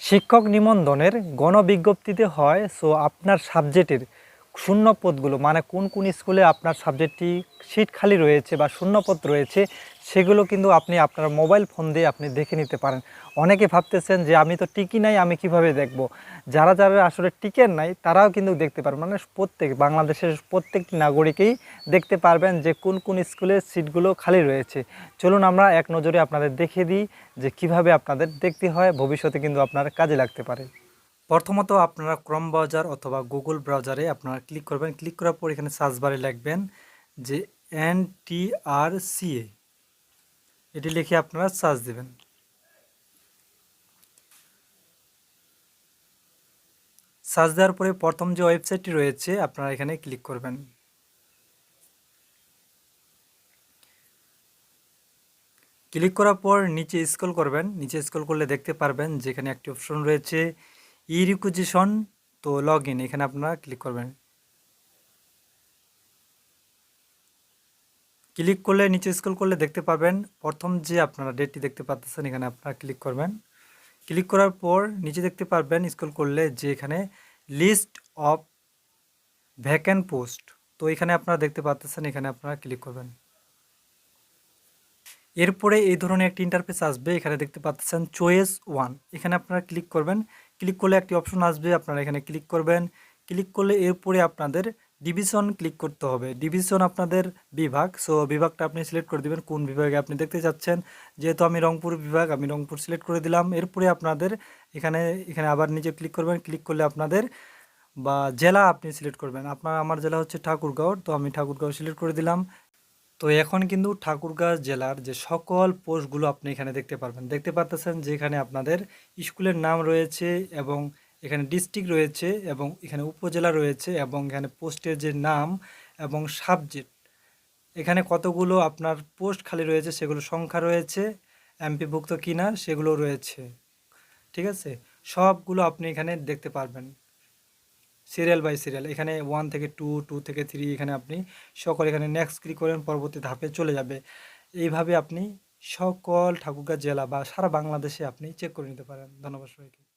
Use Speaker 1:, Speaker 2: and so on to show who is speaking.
Speaker 1: শিক্ষক নিবন্ধনের গণবিজ্ঞপ্তিতে হয় সো আপনার সাবজেক্টের শূন্য পদগুলো মানে কোন কোন স্কুলে আপনার সাবজেক্টটি সিট খালি রয়েছে বা শূন্য পদ রয়েছে, সেগুলো কিন্তু আপনি আপনার মোবাইল ফোন দিয়ে আপনি দেখে নিতে পারেন। অনেকে ভাবতেছেন যে আমি তো টিকি নাই, আমি কীভাবে দেখব? যারা যারা আসলে টিকেন নাই, তারাও কিন্তু দেখতে পারবেন। মানে প্রত্যেক, বাংলাদেশের প্রত্যেকটি নাগরিকেই দেখতে পারবেন যে কোন কোন স্কুলের সিটগুলো খালি রয়েছে। চলুন আমরা এক নজরে আপনাদের দেখিয়ে দিই যে কীভাবে আপনাদের দেখতে হয়, ভবিষ্যতে কিন্তু আপনার কাজে লাগতে পারে। প্রথমত আপনারা ক্রম ব্রাউজার অথবা গুগল ব্রাউজারে আপনারা ক্লিক করবেন। ক্লিক করার পর এখানে সার্চ বারে লিখবেন যে এন টি আর সিএ এটি লিখে আপনারা সার্চ দেবেন। সার্চ দেওয়ার পরে প্রথম যে ওয়েবসাইটটি রয়েছে, আপনারা এখানে ক্লিক করবেন। ক্লিক করার পর নিচে স্ক্রল করবেন। নিচে স্ক্রল করলে দেখতে পারবেন যেখানে একটি অপশন রয়েছে ই রিকুইজিশন তো লগ ইন এখানে আপনারা ক্লিক করবেন। ক্লিক করলে, নিচে স্ক্রল করলে দেখতে পাবেন, প্রথম যে আপনারা ডেটটি দেখতে পাচ্ছেন, এখানে আপনারা ক্লিক করবেন। ক্লিক করার পর, নিচে দেখতে পারবেন স্ক্রল করলে যে এখানে লিস্ট অফ ভ্যাকেন্ট পোস্ট তো এখানে আপনারা দেখতে পাচ্ছেন, এখানে আপনারা ক্লিক করবেন। এরপরে এই ধরনের একটি ইন্টারফেস আসবে, এখানে দেখতে পাচ্ছেন চয়েস ওয়ান এখানে আপনারা ক্লিক করবেন ক্লিক করলে একটি অপশন আসবে, আপনারা এখানে ক্লিক করবেন। ক্লিক করলে এরপরে আপনাদের ডিভিশন ক্লিক করতে হবে। ডিভিশন আপনাদের বিভাগ। সো, বিভাগটা আপনি সিলেক্ট করে দিবেন কোন বিভাগে আপনি দেখতে চাচ্ছেন। যেহেতু আমি রংপুর বিভাগ, আমি রংপুর সিলেক্ট করে দিলাম। এরপরে আপনাদের এখানে এখানে আবার নিচে ক্লিক করবেন। ক্লিক করলে আপনাদের বা জেলা আপনি সিলেক্ট করবেন। আপনার, আমার জেলা হচ্ছে ঠাকুরগাঁও, তো আমি ঠাকুরগাঁও সিলেক্ট করে দিলাম। তো এখন কিন্তু ঠাকুরগাঁও জেলার যে সকল পোস্টগুলো আপনি এখানে দেখতে পারবেন। দেখতে পারতেছেন যে এখানে আপনাদের স্কুলের নাম রয়েছে এবং এখানে ডিস্ট্রিক্ট রয়েছে এবং এখানে উপজেলা রয়েছে এবং এখানে পোস্টের যে নাম এবং সাবজেক্ট, এখানে কতগুলো আপনার পোস্ট খালি রয়েছে সেগুলো সংখ্যা রয়েছে, এমপিভুক্ত কিনা সেগুলো রয়েছে, ঠিক আছে? সবগুলো আপনি এখানে দেখতে পারবেন। Serial by serial. এখানে ওয়ান থেকে টু টু থেকে থ্রি এখানে আপনি সকল এখানে নেক্সট ক্লিক করেন, পরবর্তী ধাপে চলে যাবে। এইভাবে আপনি সকল ঠাকুরগা জেলা বা সারা বাংলাদেশে আপনি চেক করে নিতে পারেন। ধন্যবাদ সবাইকে।